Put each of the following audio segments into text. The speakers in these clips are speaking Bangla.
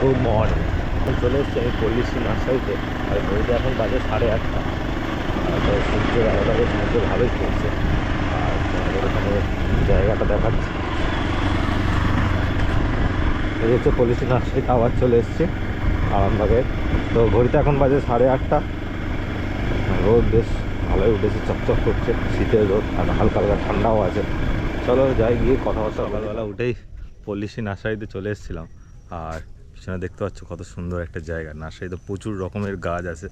গুড মর্নিং এখন চলে এসেছি আমি পল্লিশি নার্সারিতে। আর ঘড়িতে এখন বাজে সাড়ে আটটা। তো সূর্যের আলাদা বেশ সুন্দরভাবেই পড়ছে আর তোমাদের ওখানে জায়গাটা দেখাচ্ছি। এই হচ্ছে পলিসি নার্সারিতে আবার চলে এসছে আরামবাগের। তো ঘড়িতে এখন বাজে সাড়ে আটটা। রোদ বেশ ভালোই উঠেছে, চকচক করছে, শীতের রোদ আর হালকা হালকা ঠান্ডাও আছে। চলো যাই গিয়ে কথাবার্তা সকালবেলা উঠেই পল্লিশি নার্সারিতে চলে এসেছিলাম। আর পিছনে দেখতে পাচ্ছ কত সুন্দর একটা জায়গা। নার্সারিতে প্রচুর রকমের গাছ আছে।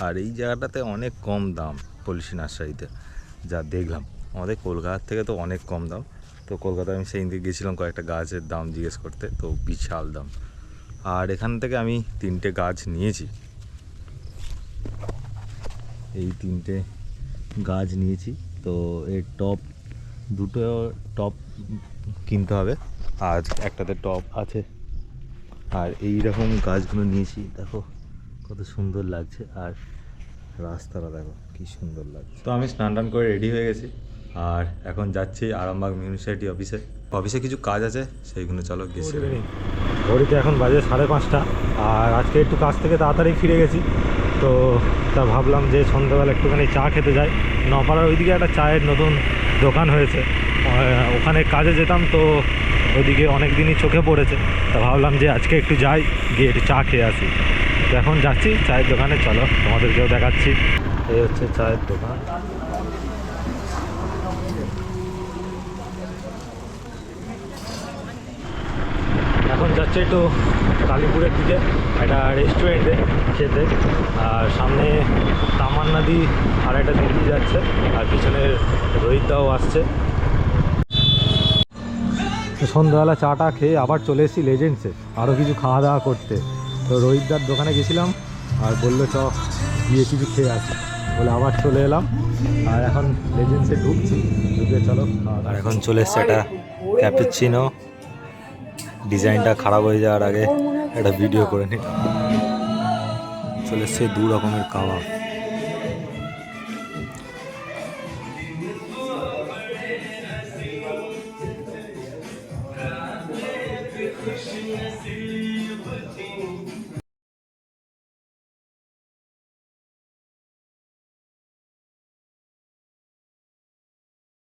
আর এই জায়গাটাতে অনেক কম দাম পলিশি নার্সারিতে, যা দেখলাম। আমাদের কলকাতার থেকে তো অনেক কম দাম। তো কলকাতায় আমি সেই দিকে গেছিলাম কয়েকটা গাছের দাম জিজ্ঞেস করতে, তো বিশাল দাম। আর এখান থেকে আমি তিনটে গাছ নিয়েছি। এই তিনটে গাছ নিয়েছি। তো এর টপ, দুটো টপ কিনতে হবে। আর একটাতে টপ আছে। আর এই রকম গাছগুলো নিয়েছি দেখো কত সুন্দর লাগছে। আর রাস্তাটা দেখো কি সুন্দর লাগছে। তো আমি স্নান টান করে রেডি হয়ে গেছি। আর এখন যাচ্ছি আরামবাগ মিউনিসিপ্যালিটি অফিসে অফিসে কিছু কাজ আছে সেইগুলো চলো গেছি ঘড়িতে এখন বাজে সাড়ে পাঁচটা। আর আজকে একটু কাজ থেকে তাড়াতাড়ি ফিরে গেছি। তো তা ভাবলাম যে সন্ধ্যাবেলা একটুখানি চা খেতে যাই। নপাড়ার ওইদিকে একটা চায়ের নতুন দোকান হয়েছে। ওখানে কাজে যেতাম তো ওইদিকে অনেক দিনই চোখে পড়েছে। তা ভাবলাম যে আজকে একটু যাই, গিয়ে একটু চা খেয়ে আসি। তো এখন যাচ্ছি, চায়ের দোকানে, চলো তোমাদেরকেও দেখাচ্ছি। এই হচ্ছে চায়ের দোকান। এখন যাচ্ছে একটু কালীপুরের দিকে, একটা রেস্টুরেন্টে খেতে। আর সামনে তামান নদী আর একটা দিল্লি যাচ্ছে, আর পিছনের রোহিতদাও আসছে। তো সন্ধ্যাবেলা চাটা খেয়ে আবার চলে এসেছি লেজেন্ডসে আরও কিছু খাওয়া দাওয়া করতে। তো রোহিতদার দোকানে গেছিলাম, আর বলল, চ, গিয়ে কিছু খেয়ে আসি। বলে আবার চলে এলাম, আর এখন লেজেন্সে ঢুকছি। ঢুকে চলো আর এখন চলে এসছে একটা ক্যাপিচিনো ডিজাইনটা খারাপ হয়ে যাওয়ার আগে একটা ভিডিও করে নি। চলে এসছে দু রকমের কাবাব i see you looking.